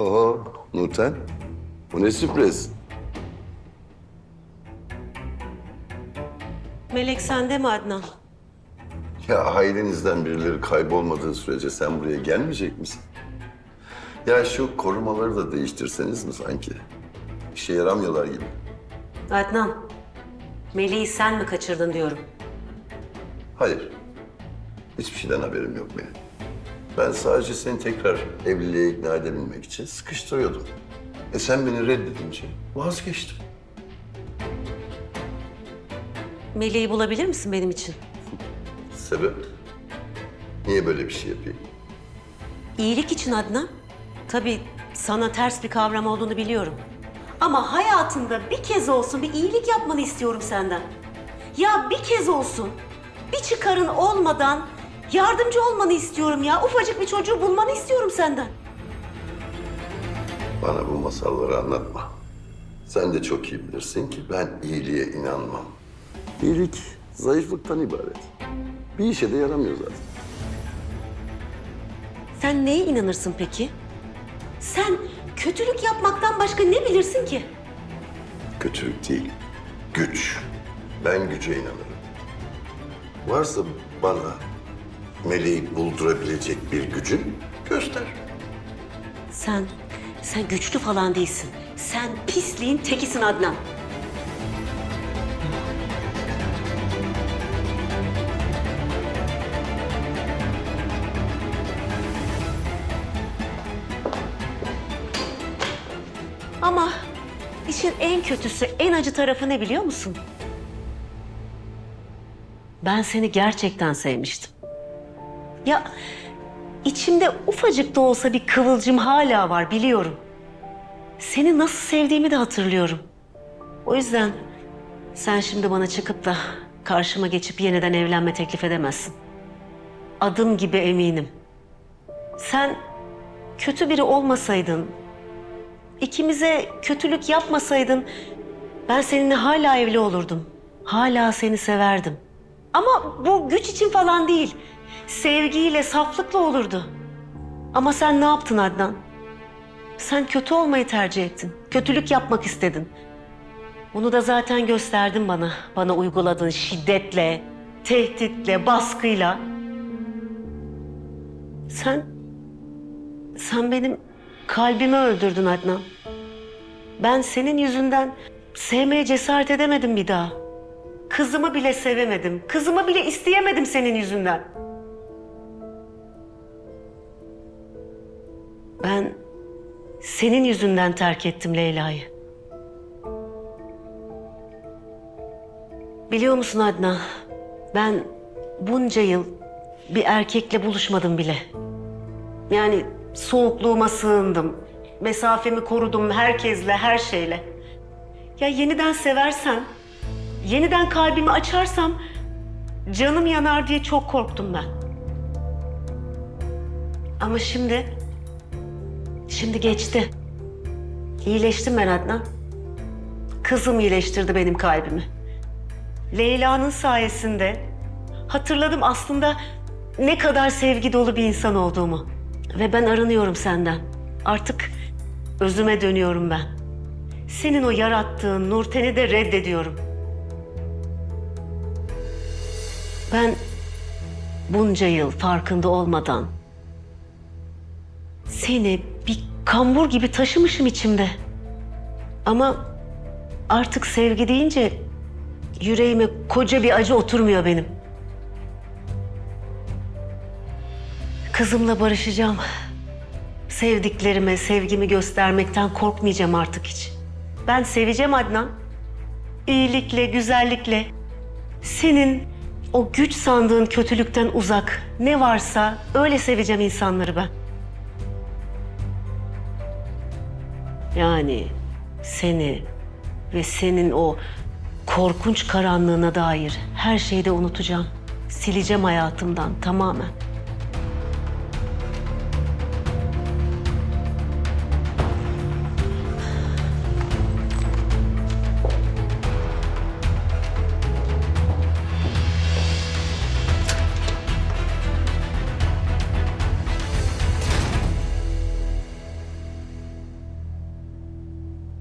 Oo, Nurten. Bu ne sürpriz? Melek sende mi Adnan? Ya ailenizden birileri kaybolmadığı sürece sen buraya gelmeyecek misin? Ya şu korumaları da değiştirseniz mi sanki? İşe yaramıyorlar gibi. Adnan, Melek'i sen mi kaçırdın diyorum. Hayır. Hiçbir şeyden haberim yok benim. Ben sadece seni tekrar evliliğe ikna edebilmek için sıkıştırıyordum. E sen beni reddedince vazgeçtim. Melek'i bulabilir misin benim için? Sebep? Niye böyle bir şey yapayım? İyilik için Adnan. Tabii sana ters bir kavram olduğunu biliyorum. Ama hayatında bir kez olsun bir iyilik yapmanı istiyorum senden. Ya bir kez olsun bir çıkarın olmadan yardımcı olmanı istiyorum ya. Ufacık bir çocuğu bulmanı istiyorum senden. Bana bu masalları anlatma. Sen de çok iyi bilirsin ki ben iyiliğe inanmam. İyilik zayıflıktan ibaret. Bir işe de yaramıyor zaten. Sen neye inanırsın peki? Sen kötülük yapmaktan başka ne bilirsin ki? Kötülük değil, güç. Ben güce inanırım. Varsa bana meleği buldurabilecek bir gücün göster. Sen, sen güçlü falan değilsin. Sen pisliğin tekisin Adnan. Ama işin en kötüsü, en acı tarafı ne biliyor musun? Ben seni gerçekten sevmiştim. Ya içimde ufacık da olsa bir kıvılcım hala var biliyorum. Seni nasıl sevdiğimi de hatırlıyorum. O yüzden sen şimdi bana çıkıp da karşıma geçip yeniden evlenme teklif edemezsin. Adım gibi eminim. Sen kötü biri olmasaydın, ikimize kötülük yapmasaydın ben seninle hala evli olurdum. Hala seni severdim. Ama bu güç için falan değil. Sevgiyle, saflıkla olurdu. Ama sen ne yaptın Adnan? Sen kötü olmayı tercih ettin. Kötülük yapmak istedin. Bunu da zaten gösterdin bana. Bana uyguladığın şiddetle, tehditle, baskıyla. Sen... Sen benim kalbimi öldürdün Adnan. Ben senin yüzünden sevmeye cesaret edemedim bir daha. Kızımı bile sevemedim. Kızımı bile isteyemedim senin yüzünden. Ben senin yüzünden terk ettim Leyla'yı. Biliyor musun Adnan? Ben bunca yıl bir erkekle buluşmadım bile. Yani soğukluğuma sığındım. Mesafemi korudum herkesle, her şeyle. Ya yeniden seversen, yeniden kalbimi açarsam canım yanar diye çok korktum ben. Ama şimdi Şimdi geçti. İyileştim ben Adnan. Kızım iyileştirdi benim kalbimi. Leyla'nın sayesinde hatırladım aslında ne kadar sevgi dolu bir insan olduğumu. Ve ben arınıyorum senden. Artık özüme dönüyorum ben. Senin o yarattığın Nurten'i de reddediyorum. Ben bunca yıl farkında olmadan seni bir kambur gibi taşımışım içimde. Ama artık sevgi deyince yüreğime koca bir acı oturmuyor benim. Kızımla barışacağım. Sevdiklerime sevgimi göstermekten korkmayacağım artık hiç. Ben seveceğim Adnan. İyilikle, güzellikle. Senin o güç sandığın kötülükten uzak ne varsa öyle seveceğim insanları ben. Yani seni ve senin o korkunç karanlığına dair her şeyi de unutacağım. Sileceğim hayatımdan tamamen.